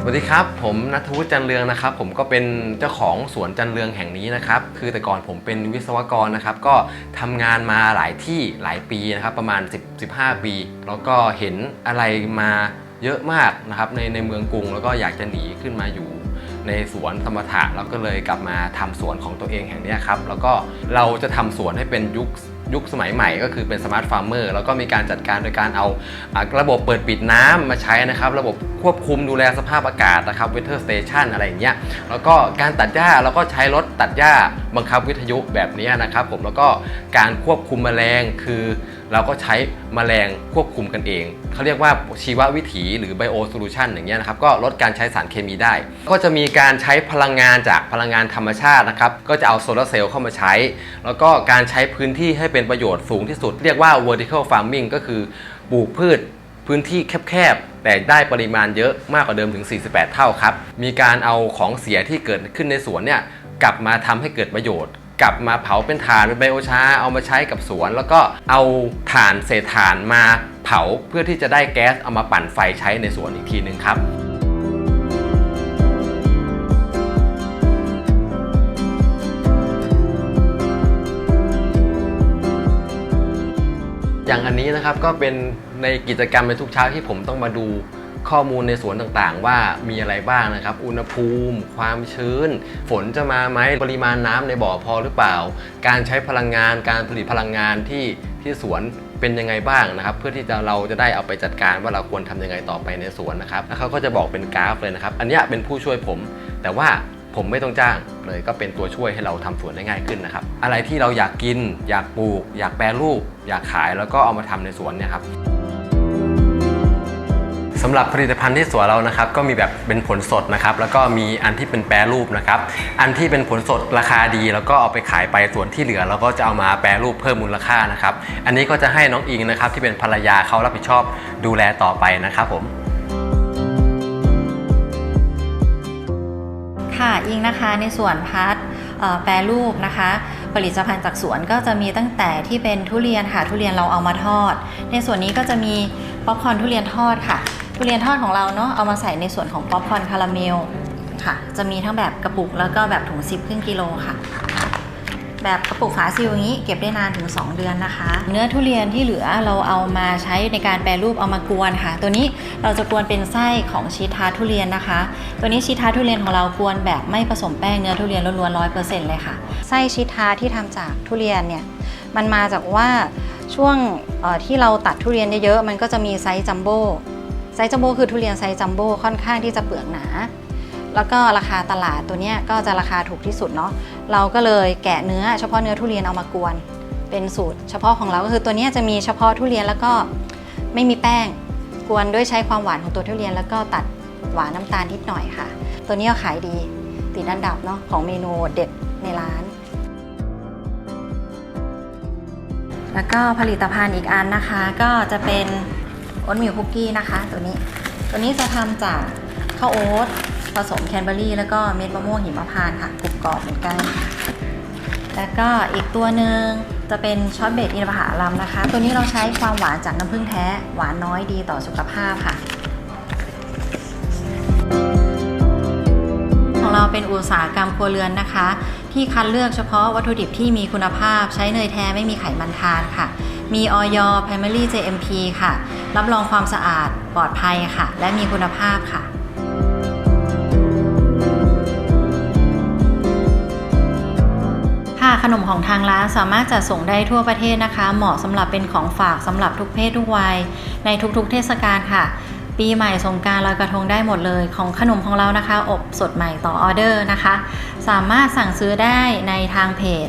สวัสดีครับ ผมนัทวุฒิจันเรืองนะครับ ผมก็เป็นเจ้าของสวนจันเรืองแห่งนี้นะครับ คือแต่ก่อนผมเป็นวิศวกรนะครับ ก็ทำงานมาหลายที่หลายปีนะครับ ประมาณ 10 15 ปี แล้วก็เห็นอะไรมาเยอะมากนะครับในในเมืองกรุง แล้วก็อยากจะหนีขึ้นมาอยู่ในสวนสมถะแล้วก็เลยกลับมาทำสวนของตัวเองแห่งนี้ครับ แล้วก็เราจะทำสวนให้เป็นยุค ยุคสมัยใหม่ก็คือเป็นสมาร์ทฟาร์มเมอร์แล้วก็มีการจัดการโดยการเอาระบบเปิดปิดน้ำมาใช้นะครับ ระบบควบคุมดูแลสภาพอากาศนะครับ weather station อะไรอย่างเงี้ยแล้วก็การตัดหญ้าเราก็ใช้รถตัดหญ้าบังคับวิทยุแบบนี้นะครับผมแล้วก็การควบคุมแมลงคือ เราก็ใช้แมลงควบคุมกันเอง เขาเรียกว่าชีววิถีหรือ bio solution อย่างเงี้ยนะครับ ก็ลดการใช้สารเคมีได้ ก็จะมีการใช้พลังงานจากพลังงานธรรมชาตินะครับ ก็จะเอาโซลาร์เซลล์เข้ามาใช้ แล้วก็การใช้พื้นที่ให้เป็นประโยชน์สูงที่สุด เรียกว่า vertical farming ก็คือปลูกพืชพื้นที่แคบๆ แต่ได้ปริมาณเยอะมากกว่าเดิมถึง 48 เท่าครับ มีการเอาของเสียที่เกิดขึ้นในสวนเนี่ยกลับมาทำให้เกิดประโยชน์ กลับมาเผาเป็นถ่านเป็นไบโอชาเอามาใช้กับสวน แล้วก็เอาถ่านเศษถ่านมาเผาเพื่อที่จะได้แก๊สเอามาปั่นไฟใช้ในสวนอีกทีหนึ่งครับอย่างอันนี้นะครับก็เป็นในกิจกรรมในทุกเช้าที่ผมต้องมาดู ข้อมูลในสวนต่างๆ ว่ามีอะไรบ้างนะครับ อุณหภูมิ ความชื้น ฝนจะมาไหมปริมาณน้ำในบ่อพอหรือเปล่า การใช้พลังงานการผลิตพลังงานที่ที่สวนเป็นยังไงบ้างนะครับ เพื่อที่จะเราจะได้เอาไปจัดการว่าเราควรทำยังไงต่อไปในสวนนะครับแล้วเขาก็จะบอกเป็นกราฟเลยนะครับ อันนี้เป็นผู้ช่วยผม แต่ว่าผมไม่ต้องจ้างเลยก็เป็นตัวช่วยให้เราทำสวนได้ง่ายขึ้นนะครับ อะไรที่เราอยากกิน อยากปลูก อยากแปรรูป อยากขายแล้วก็เอามาทำในสวนเนี่ยครับ สำหรับผลิตภัณฑ์ที่สวนเรานะครับก็มีแบบเป็นผลสดนะครับแล้วก็มีอันที่เป็นแปรรูปนะครับอันที่เป็นผลสดราคาดี แล้วก็เอาไปขายไปส่วนที่เหลือเราก็จะเอามาแปรรูปเพิ่มมูลค่านะครับอันนี้ก็จะให้น้องอิงนะครับที่เป็นภรรยาเขารับผิดชอบดูแลต่อไปนะครับผมค่ะอิงนะคะในส่วนพาร์ทแปรรูปนะคะ ผลิตภัณฑ์จากสวนก็จะมีตั้งแต่ที่เป็นทุเรียนค่ะทุเรียนเราเอามาทอด ในส่วนนี้ก็จะมีป๊อปคอร์นทุเรียนทอดค่ะ ทุเรียนทอดของเราเนาะเอามาใส่ในส่วนของป๊อปคอร์นคาราเมลค่ะ จะมีทั้งแบบกระปุกแล้วก็แบบถุงซิปครึ่งกิโลค่ะ แบบกระปุกฝาซีลอย่างนี้เก็บได้นานถึง 2 เดือนนะคะ เนื้อทุเรียนที่เหลือเราเอามาใช้ในการแปรรูปเอามากวนค่ะ ตัวนี้เราจะกวนเป็นไส้ของชีทาทุเรียนนะคะ ตัวนี้ชีทาทุเรียนของเรากวนแบบไม่ผสมแป้งเนื้อทุเรียนล้วนๆร้อยเปอร์เซ็นต์เลยค่ะไส้ชีทาที่ทำจากทุเรียนเนี่ยมันมาจากว่าช่วงที่เราตัดทุเรียนเยอะๆมันก็จะมีไซส์จัมโบ้ ไซส์จัมโบ้คือทุเรียนไซส์จัมโบ้ค่อนข้างที่จะเปลือกหนา แล้วก็ราคาตลาดตัวนี้ก็จะราคาถูกที่สุดเนาะเราก็เลยแกะเนื้อเฉพาะเนื้อทุเรียนเอามากวน เป็นสูตร เฉพาะของเราก็คือตัวนี้จะมีเฉพาะทุเรียนแล้วก็ไม่มีแป้งกวนด้วยใช้ความหวานของตัวทุเรียน แล้วก็ตัดหวานน้ำตาลนิดหน่อยค่ะ ตัวนี้ก็ขายดีติดอันดับเนาะของเมนูเด็ดในร้าน แล้วก็ผลิตภัณฑ์อีกอันนะคะก็จะเป็น อ๊ตมิลคุกกี้นะคะ ตัวนี้ ตัวนี้จะทำจากข้าวโอ๊ตผสมแคนเบอรี่ แล้วก็เม็ดมะม่วงหิมพานต์ค่ะกรุบกรอบเหมือนกัน แล้วก็อีกตัวหนึ่งจะเป็นช็อตเบดอินทผลัมนะคะ ตัวนี้เราใช้ความหวานจากน้ำผึ้งแท้ หวานน้อยดีต่อสุขภาพค่ะ ของเราเป็นอุตสาหกรรมครัวเรือนนะคะ ที่คัดเลือกเฉพาะวัตถุดิบที่มีคุณภาพ ใช้เนยแท้ไม่มีไขมันทานค่ะ มีออย Primary JMP ค่ะ รับรองความสะอาดปลอดภัยค่ะ และมีคุณภาพค่ะค่ะขนมของทางร้านสามารถจัดส่งได้ทั่วประเทศนะคะ เหมาะสำหรับเป็นของฝากสำหรับทุกเพศทุกวัย ในทุกๆ เทศกาลค่ะ ปีใหม่สงการลอยกระทงได้หมดเลย ของขนมของเรานะคะ อบสดใหม่ต่อออเดอร์นะคะ สามารถสั่งซื้อได้ในทางเพจ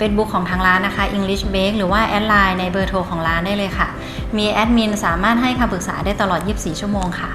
Facebook ของทางร้านนะคะ English Bake หรือว่าแอดไลน์ในเบอร์โทรของร้านได้เลยค่ะ มีแอดมินสามารถให้คำปรึกษาได้ตลอด 24 ชั่วโมงค่ะ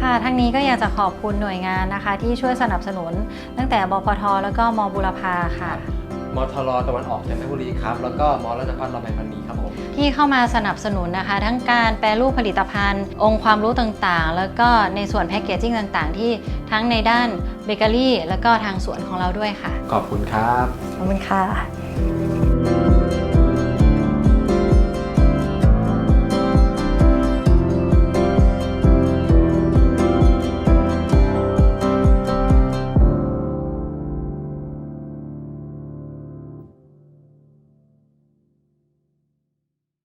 ค่ะทั้งนี้ก็อยากจะขอบคุณหน่วยงานนะคะ ที่ช่วยสนับสนุนตั้งแต่บพทแล้วก็มบุรพาค่ะ มทรตะวันออกจันทบุรีครับ แล้วก็มรัชพัฒน์ลำไพพันนีครับผม ที่เข้ามาสนับสนุนนะคะ ทั้งการแปรรูปผลิตภัณฑ์ องค์ความรู้ต่างๆ แล้วก็ในส่วนแพคเกจจิ้งต่างๆ ที่ทั้งในด้านเบเกอรี่ แล้วก็ทางสวนของเราด้วยค่ะ ขอบคุณครับ ขอบคุณค่ะ